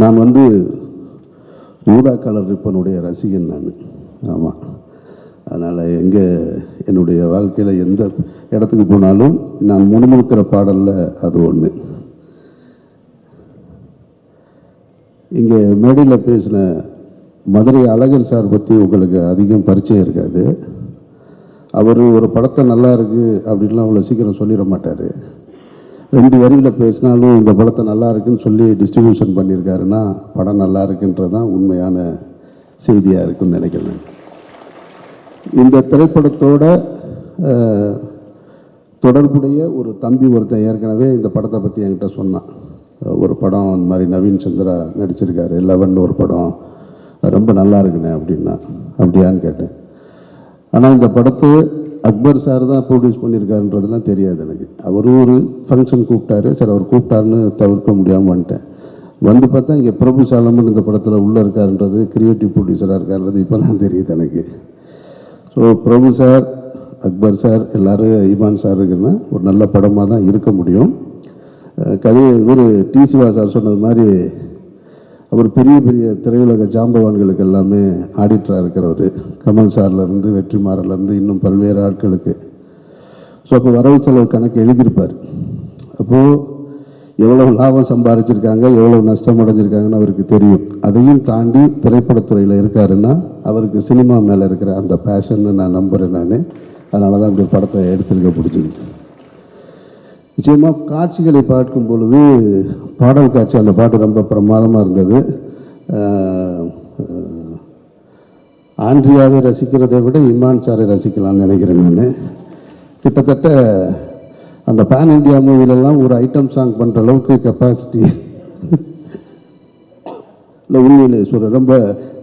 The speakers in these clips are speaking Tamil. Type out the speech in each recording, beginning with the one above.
நான் வந்து ஊதா கலர் ரிப்பனுடைய ரசிகன் நான். ஆமாம் அதனால் எங்கே என்னுடைய வாழ்க்கையில் எந்த இடத்துக்கு போனாலும் நான் முணுமுணுக்கிற பாடலில் அது ஒன்று இங்கே மேடையில் பேசின மதுரை அழகர் சார் பற்றி உங்களுக்கு அதிகம் பரிச்சயம் இருக்காது. அவர் ஒரு படத்தை நல்லா இருக்குது அப்படின்லாம் அவ்வளோ சீக்கிரம் சொல்லிட மாட்டார். ரெண்டு வரியில் பேசினாலும் இந்த படத்தை நல்லா இருக்குன்னு சொல்லி டிஸ்ட்ரிபியூஷன் பண்ணியிருக்காருன்னா படம் நல்லா இருக்குன்றது தான் உண்மையான செய்தியாக இருக்குன்னு நினைக்கிறேன். இந்த திரைப்படத்தோட தொடர்புடைய ஒரு தம்பி ஒருத்தன் ஏற்கனவே இந்த படத்தை பற்றி என்கிட்ட சொன்னான். ஒரு படம் அந்த மாதிரி நவீன் சந்திரா நடிச்சிருக்காரு. லெவன் ஒரு படம். ரொம்ப நல்லா இருக்குண்ணே அப்படின்னா. அப்படியான்னு கேட்டேன். ஆனால் இந்த படத்தை அக்பர் சார் தான் ப்ரொடியூஸ் பண்ணியிருக்காருன்றதுலாம் தெரியாது எனக்கு. அவரும் ஒரு ஃபங்க்ஷன் கூப்பிட்டாரு. சரி அவர் கூப்பிட்டாருன்னு தவிர்க்க முடியாமல் வந்துட்டேன். வந்து பார்த்தா இங்கே பிரபு சாலமன் இந்த படத்தில் உள்ளே இருக்காருன்றது கிரியேட்டிவ் ப்ரொடியூசராக இருக்காருன்றது இப்போ தான் தெரியுது எனக்கு. So Prabhu sir Akbar sir எல்லாரும் ஈமான் சார் இருக்குன்னா ஒரு நல்ல படமாக தான் இருக்க முடியும். கதை இவர் டி சிவா சார் சொன்னது மாதிரி அவர் பெரிய பெரிய திரையுலக ஜாம்பவான்களுக்கு எல்லாமே ஆடிட்டராக இருக்கிறவர். கமல் சார்லேருந்து வெற்றிமாறலேருந்து இன்னும் பல்வேறு ஆட்களுக்கு. ஸோ அப்போ வரவு செலவு கணக்கு எழுதியிருப்பார். அப்போது எவ்வளோ லாபம் சம்பாரிச்சிருக்காங்க எவ்வளோ நஷ்டம் அடைஞ்சிருக்காங்கன்னு அவருக்கு தெரியும். அதையும் தாண்டி திரைப்படத்துறையில் இருக்காருன்னா அவருக்கு சினிமா மேலே இருக்கிற அந்த பேஷன்னு நான் நம்புகிறேன் நான். அதனால தான் இந்த படத்தை எடுத்துருக்க பிடிச்சிருக்கு நிச்சயமாக காட்சிகளை பார்க்கும் பொழுது பாடல் காட்சி அந்த பாட்டு ரொம்ப பிரமாதமாக இருந்தது. ஆண்ட்ரியாவை ரசிக்கிறதை விட இமான் சாரை ரசிக்கலாம்னு நினைக்கிறேன் நான். கிட்டத்தட்ட அந்த பேன் இண்டியா மூவிலெல்லாம் ஒரு ஐட்டம் சாங் பண்ணுற அளவுக்கு கெப்பாசிட்டி இல்லை உண்மையிலே சொல்கிற ரொம்ப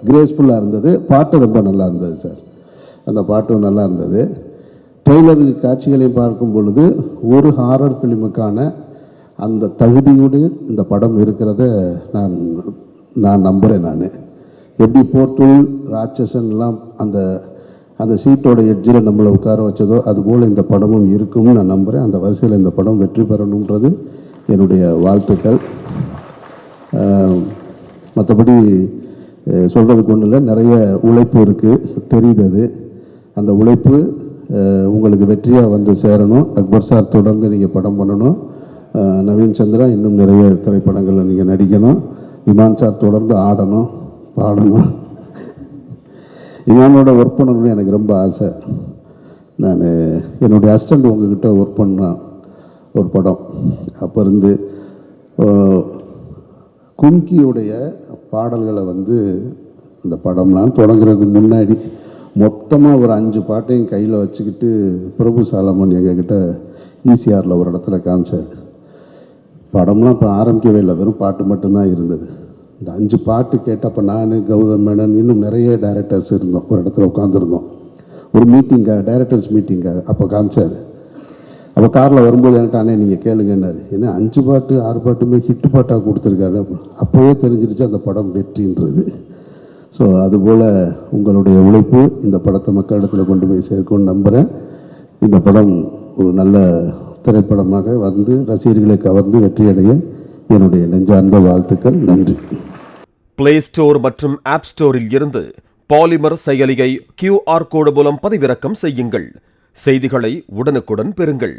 கிரேஸ்ஃபுல்லாக இருந்தது. பாட்டு ரொம்ப நல்லா இருந்தது சார் அந்த பாட்டும் நல்லா இருந்தது. ட்ரெய்லருக்கு காட்சிகளை பார்க்கும் பொழுது ஒரு ஹாரர் ஃபிலிமுக்கான அந்த தகுதியோடு இந்த படம் இருக்கிறத நான் நான் நம்புகிறேன் நான். எப்படி போர்த்துள் ராட்சசன்லாம் அந்த அந்த சீட்டோட எட்ஜில் நம்மளை உட்கார வச்சதோ அதுபோல் இந்த படமும் இருக்கும்னு நான் நம்புகிறேன் அந்த வரிசையில் இந்த படம் வெற்றி பெறணுன்றது என்னுடைய வாழ்த்துக்கள். மற்றபடி சொல்கிறதுக்கு ஒன்றும் இல்லை. நிறைய உழைப்பு இருக்குது தெரியுது அது. அந்த உழைப்பு உங்களுக்கு வெற்றியாக வந்து சேரணும். அக்பர் சார் தொடர்ந்து நீங்கள் படம் பண்ணணும். நவீன் சந்திரா இன்னும் நிறைய திரைப்படங்களில் நீங்கள் நடிக்கணும். இமான் சார் தொடர்ந்து ஆடணும். பாடணும். இமானோட ஒர்க் பண்ணணும்னு எனக்கு ரொம்ப ஆசை. நான் என்னுடைய அசிஸ்டண்ட் உங்ககிட்ட ஒர்க் பண்ணேன் ஒரு படம். அப்போ இருந்து கும்கியுடைய பாடல்களை வந்து இந்த படம்லாம் தொடங்குறதுக்கு முன்னாடி மொத்தமாக ஒரு அஞ்சு பாட்டையும் கையில் வச்சுக்கிட்டு பிரபு சாலமன் எங்ககிட்ட ஈசிஆரில் ஒரு இடத்துல காமிச்சார். படம்லாம் இப்போ ஆரம்பிக்கவே இல்லை. வெறும் பாட்டு மட்டும்தான் இருந்தது. இந்த அஞ்சு பாட்டு கேட்டப்போ நான் கௌதம் மேனன் இன்னும் நிறைய டைரக்டர்ஸ் இருந்தோம். ஒரு இடத்துல உட்காந்துருந்தோம் ஒரு மீட்டிங்காக டைரக்டர்ஸ் மீட்டிங்காக அப்போ காமிச்சார். அப்போ காரில் வரும்போது என்கிட்ட அண்ணே நீங்கள் கேளுங்கன்னாரு. ஏன்னா அஞ்சு பாட்டு ஆறு பாட்டுமே ஹிட் பாட்டாக கொடுத்துருக்காரு? அப்போவே தெரிஞ்சிருச்சு அந்த படம் வெற்றின்றது. ஸோ அதுபோல் உங்களுடைய உழைப்பு இந்த படத்தை மக்களிடத்தில் கொண்டு போய் சேர்க்கும்னு நம்புகிறேன் இந்த படம் ஒரு நல்ல திரைப்படமாக வந்து ரசிகர்களை கவர்ந்து வெற்றியடைய என்னுடைய நெஞ்சார்ந்த வாழ்த்துக்கள். நன்றி. பிளே ஸ்டோர் மற்றும் ஆப் ஸ்டோரில் இருந்து பாலிமர் செயலியை கியூஆர் கோடு மூலம் பதிவிறக்கம் செய்யுங்கள். செய்திகளை உடனுக்குடன் பெறுங்கள்.